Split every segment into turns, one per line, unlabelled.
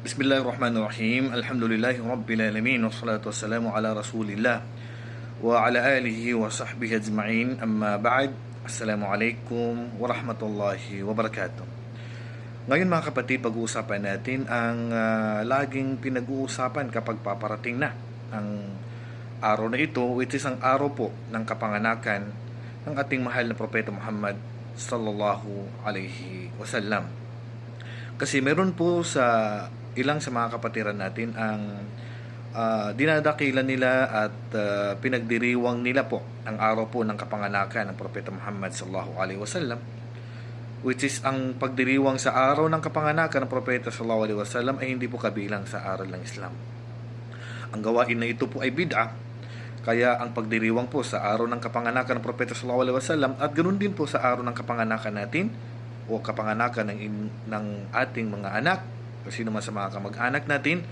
Bismillahirrahmanirrahim. Alhamdulillahi Rabbil Alamin. Wassalatu wassalamu ala Rasulillah. Wa ala alihi wa sahbihi ajma'in. Amma ba'd. Assalamualaikum warahmatullahi wabarakatuh. Ngayon mga kapatid, pag-uusapan natin ang ah, laging pinag-uusapan kapag paparating na ang araw na ito, which is ang araw po ng kapanganakan ng ating mahal na Propeta Muhammad sallallahu alaihi wasallam. Kasi meron po sa ilang sa mga kapatiran natin ang ah, dinadakilan nila at ah, pinagdiriwang nila po ang araw po ng kapanganakan ng Propeta Muhammad sallallahu alaihi wasallam which is ang pagdiriwang sa araw ng kapanganakan ng Propeta sallallahu alaihi wasallam ay hindi po kabilang sa aral ng Islam. Ang gawain na ito po ay bid'a kaya ang pagdiriwang po sa araw ng kapanganakan ng Propeta sallallahu alaihi wasallam at ganoon din po sa araw ng kapanganakan natin o kapanganakan ng, in- ng ating mga anak o sino man sa mga kamag-anak natin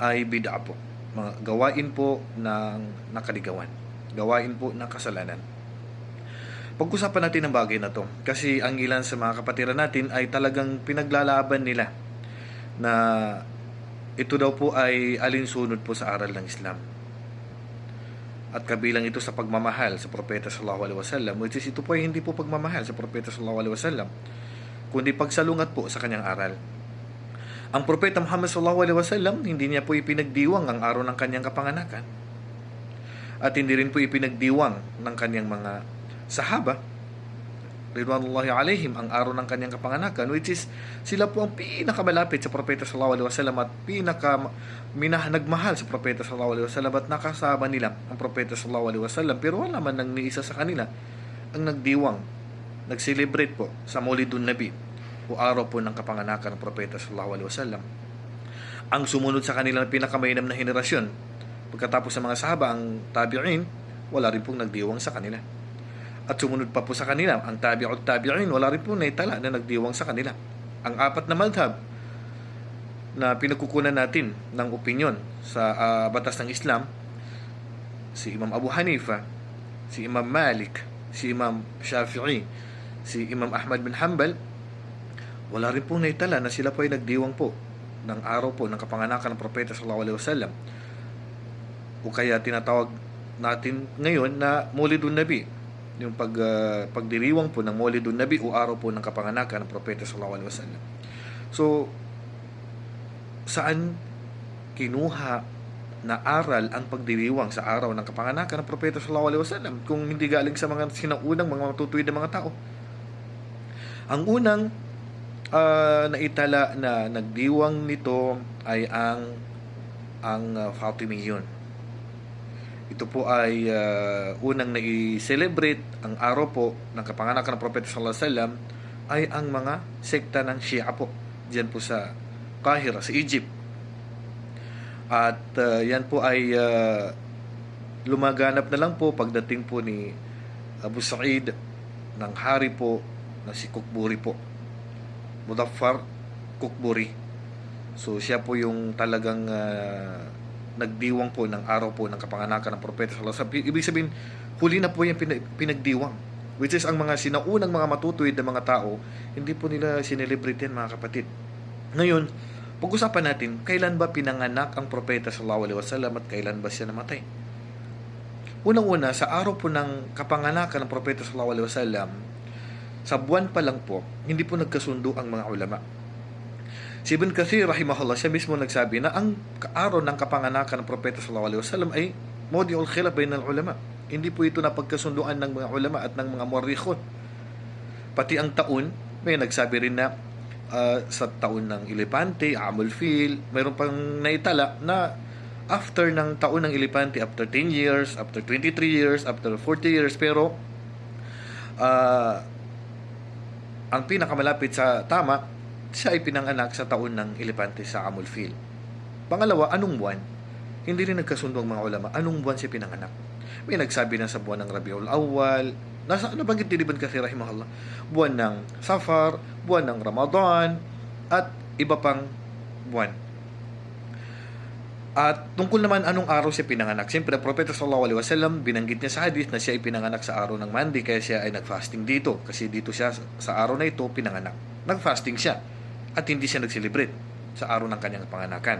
ay bid'a po. Mga gawain po ng nakaligawan. Gawain po ng kasalanan. Pag-usapan natin ang bagay na to kasi ang ilan sa mga kapatiran natin ay talagang pinaglalaban nila na ito daw po ay alinsunod po sa aral ng Islam. At kabilang ito sa pagmamahal sa Propeta Sallallahu Alaihi Wasallam which is ito po ay hindi po pagmamahal sa Propeta Sallallahu Alaihi Wasallam kundi pagsalungat po sa kanyang aral. Ang Propeta Muhammad Sallallahu Alaihi Wasallam hindi niya po ipinagdiwang ang araw ng kanyang kapanganakan. At hindi rin po ipinagdiwang ng kanyang mga sahaba Ridwanullahi alaihim ang araw ng kanyang kapanganakan which is sila po ang pinakamalapit sa propeta sallallahu alaihi wasallam at pinaka minah nagmahal sa propeta sallallahu alaihi wasallam at nakasama nila ang propeta sallallahu alaihi wasallam. Pero wala man nang niisa sa kanila ang nagdiwang nag-celebrate po sa Maulidun Nabi o araw po ng kapanganakan ng propeta sallallahu alaihi wasallam ang sumunod sa kanila na pinakamainam na henerasyon pagkatapos sa mga sahaba ang tabi'in wala rin pong nagdiwang sa kanila. At sumunod pa po sa kanila ang tabi'ut tabi'in wala rin po naitala na nagdiwang sa kanila. Ang apat na madhab na pinagkukunan natin ng opinyon sa ah, batas ng Islam si Imam Abu Hanifa si Imam Malik si Imam Shafi'i si Imam Ahmad bin Hanbal wala rin po naitala na sila po ay nagdiwang po ng araw po ng kapanganakan ng Propeta sallallahu alaihi wasallam o kaya tinatawag natin ngayon na Maulidun Nabi yung pag ah, pagdiriwang po ng Maulidun Nabi o araw po ng kapanganakan ng Propeta sallallahu alaihi wasallam. So saan kinuha na aral ang pagdiriwang sa araw ng kapanganakan ng Propeta sallallahu alaihi wasallam kung hindi galing sa mga sinaunang mga matutuwid na mga tao. Ang unang ah, naitala na nagdiwang nito ay ang ang uh, Fatimiyun. Ito po ay ah, unang nai-celebrate ang araw po ng kapanganakan ng Propeta sallallahu alaihi wasallam ay ang mga sekta ng Shia po diyan po sa Kahira sa Egypt. At ah, yan po ay ah, lumaganap na lang po pagdating po ni Abu Sa'id ng hari po na si Kukburi po. Mudaffar Kukburi. So siya po yung talagang ah, nagdiwang po ng araw po ng kapanganakan ng propeta sallallahu alaihi. Ibig sabihin, huli na po yung pinag- pinagdiwang. Which is ang mga sinaunang mga matutuwid na mga tao, hindi po nila sinelebrate yan mga kapatid. Ngayon, pag-usapan natin, kailan ba pinanganak ang propeta sallallahu alaihi wasallam at kailan ba siya namatay? Unang-una, sa araw po ng kapanganakan ng propeta sallallahu alaihi wasallam, sa buwan pa lang po, hindi po nagkasundo ang mga ulama. Si Ibn Kathir, rahimahullah, siya mismo nagsabi na ang araw ng kapanganakan ng Propeta sallallahu alaihi wasallam ay mawdi'ul khilaf bain ulama. Hindi po ito napagkasunduan ng mga ulama at ng mga muwarrikhon. Pati ang taon, may nagsabi rin na ah, sa taon ng Elepante, Amul Fil, mayroon pang naitala na after ng taon ng Elepante, after 10 years, after 23 years, after 40 years, pero ah, ang pinakamalapit sa tama, siya ay pinanganak sa taon ng Elepante sa Amulfil. Pangalawa, anong buwan? Hindi rin nagkasundo ang mga ulama. Anong buwan siya pinanganak? May nagsabi na sa buwan ng Rabiul Awal, nasa nabanggit din ibn kasi rahimahullah, buwan ng Safar, buwan ng Ramadan, at iba pang buwan. At tungkol naman anong araw siya pinanganak. Siyempre, Propeta Sallallahu Alaihi Wasallam, binanggit niya sa hadith na siya ay pinanganak sa araw ng Monday, kaya siya ay nag-fasting dito. Kasi dito siya, sa araw na ito, pinanganak. Nag-fasting siya. At hindi siya nag-celebrate. sa araw ng kanyang panganakan.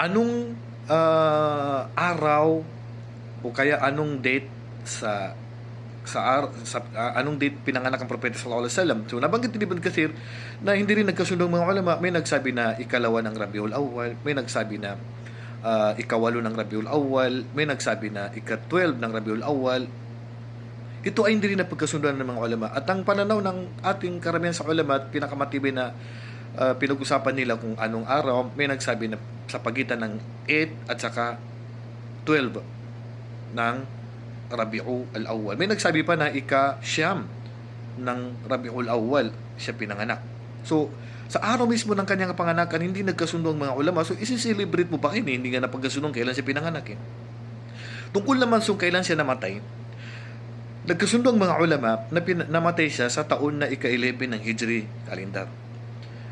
Anong ah, araw o kaya anong date sa sa, ar- sa ah, anong date pinanganak ang propeta sallallahu alaihi wasallam. So nabanggit ni Ibn Kathir na hindi rin nagkasundo ang mga ulama. May nagsabi na ikalawa ng Rabiul Awwal, may nagsabi na ah, ikawalo ng Rabiul Awwal, may nagsabi na ika-12 ng Rabiul Awwal. Ito ay hindi rin napagkasunduan ng mga ulama. At ang pananaw ng ating karamihan sa ulama at pinakamatibay na ah, pinag-usapan nila kung anong araw, may nagsabi na sa pagitan ng 8 at saka 12 ng Rabi'u al-Awwal. May nagsabi pa na ika-siyam ng Rabi'ul Awwal siya pinanganak. So, sa araw mismo ng kanyang panganakan, hindi nagkasundo ang mga ulama. So, isi-celebrate mo ba kayo? Hindi nga napagkasundo kailan siya pinanganak. Eh. Tungkol naman sa kailan siya namatay, nagkasundo ang mga ulama na pin- namatay siya sa taon na ika-11 ng Hijri calendar.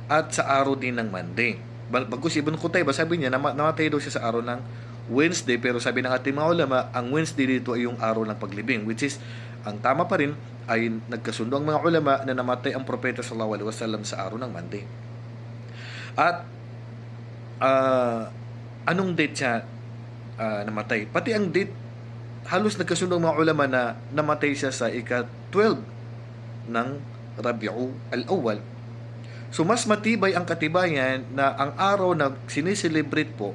At sa araw din ng Monday. Bal- Bagus Ibn Qutayba, sabi niya, nama- namatay daw siya sa araw ng Wednesday, pero sabi ng ating mga ulama, ang Wednesday dito ay yung araw ng paglibing, which is, ang tama pa rin, ay nagkasundo ang mga ulama na namatay ang propeta sallallahu alaihi wasallam sa araw ng Monday. At, ah, anong date siya ah, namatay? Pati ang date, halos nagkasundo ang mga ulama na namatay siya sa ika-12 ng Rabi'u al-Awwal. So mas matibay ang katibayan na ang araw na sineselebrate po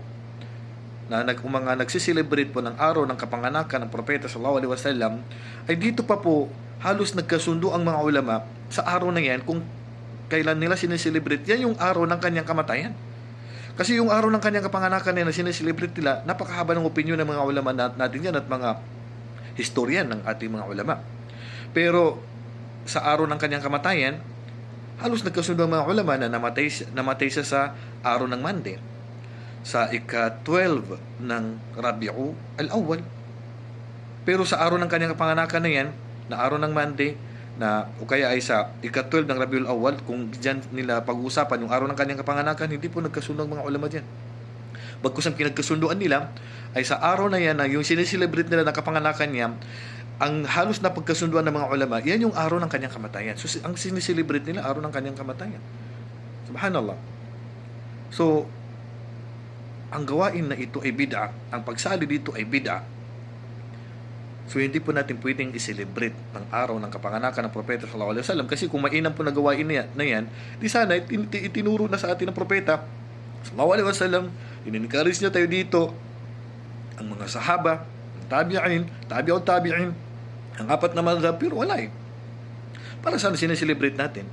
na nag mga nagsiselebrate po ng araw ng kapanganakan ng propeta sallallahu alaihi wasallam ay dito pa po halos nagkasundo ang mga ulama sa araw na yan kung kailan nila sineselebrate yan yung araw ng kanyang kamatayan. Kasi yung araw ng kanyang kapanganakan na sineselebrate nila, napakahaba ng opinion ng mga ulama nat- natin yan at mga historian ng ating mga ulama. Pero sa araw ng kanyang kamatayan, halos nagkasundo ang mga ulama na namatay, namatay siya sa araw ng Monday sa ika-12 ng Rabi'u al-Awwal. Pero sa araw ng kanyang kapanganakan na yan, na araw ng Monday, na o kaya ay sa ika-12 ng Rabiul Awwal, kung diyan nila pag-uusapan yung araw ng kanyang kapanganakan, hindi po nagkasundo ang mga ulama diyan. Bagkus ang pinagkasunduan nila ay sa araw na yan na yung sineselebrate nila ng kapanganakan niya, ang halos na pagkasunduan ng mga ulama, yan yung araw ng kanyang kamatayan. So ang sineselebrate nila, araw ng kanyang kamatayan. Subhanallah. So, ang gawain na ito ay bid'a, ang pagsali dito ay bid'a, So hindi po natin pwedeng i-celebrate ng araw ng kapanganakan ng propeta sallallahu alaihi wasallam. Kasi kung mainam po na gawain na yan, di sana itin- itinuro na sa atin ng propeta sallallahu alaihi wasallam, in-encourage niya tayo dito. Ang mga sahaba, ang tabi'in, tabi'ut tabi'in, ang apat na madhab, pero wala eh. Para saan sineselebrate natin?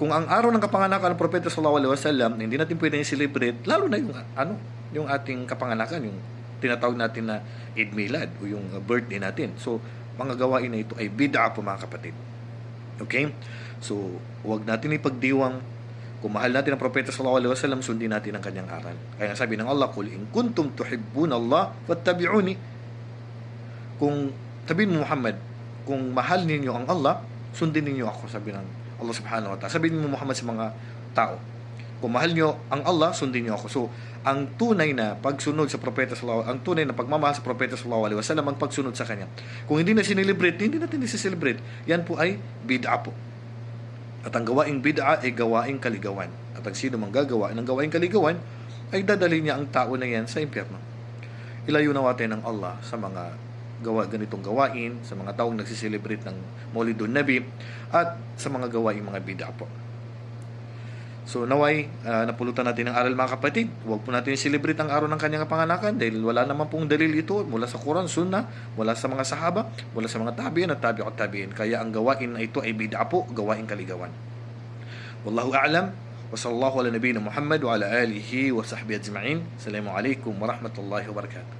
Kung ang araw ng kapanganakan ng propeta sallallahu alaihi wasallam, hindi natin pwedeng i-celebrate, lalo na yung ano, yung ating kapanganakan, yung tinatawag natin na Eid Milad o yung birthday natin. So, mga gawain na ito ay bid'a po mga kapatid. Okay? So, huwag natin ipagdiwang kung mahal natin ang propeta sallallahu alaihi wasallam, sundin natin ang kanyang aral. Kaya nga sabi ng Allah, "Qul in kuntum tuhibbuna Allah, fattabi'uni." Kung sabihin mo Muhammad, kung mahal ninyo ang Allah, sundin ninyo ako, sabi ng Allah subhanahu wa ta'ala. Sabihin mo Muhammad sa mga tao, kung mahal nyo ang Allah, sundin nyo ako. So, ang tunay na pagsunod sa propeta sallallahu ang tunay na pagmamahal sa propeta sallallahu alaihi wasallam ang pagsunod sa kanya. Kung hindi na sinelebrate, hindi natin i-celebrate. Yan po ay bid'a po. At ang gawaing bid'a ay gawaing kaligawan. At ang sino mang gagawa ng gawaing kaligawan ay dadali niya ang tao na yan sa impyerno. Ilayo nawatin ng Allah sa mga gawa ganitong gawain, sa mga taong nagsiselebrate ng Maulidun Nabi at sa mga gawaing mga bid'a po. So naway, ah, napulutan natin ang aral mga kapatid. Huwag po natin i-celebrate ang araw ng kanyang panganakan dahil wala naman pong dalil ito mula sa Quran, Sunnah, mula sa mga sahaba, mula sa mga tabi'in at tabi'ut tabi'in. Kaya ang gawain na ito ay bid'a po, gawain kaligawan. Wallahu a'lam. Wa sallallahu ala nabiyina Muhammad wa ala alihi wa sahbihi ajma'in. Assalamu alaikum wa rahmatullahi wa barakatuh.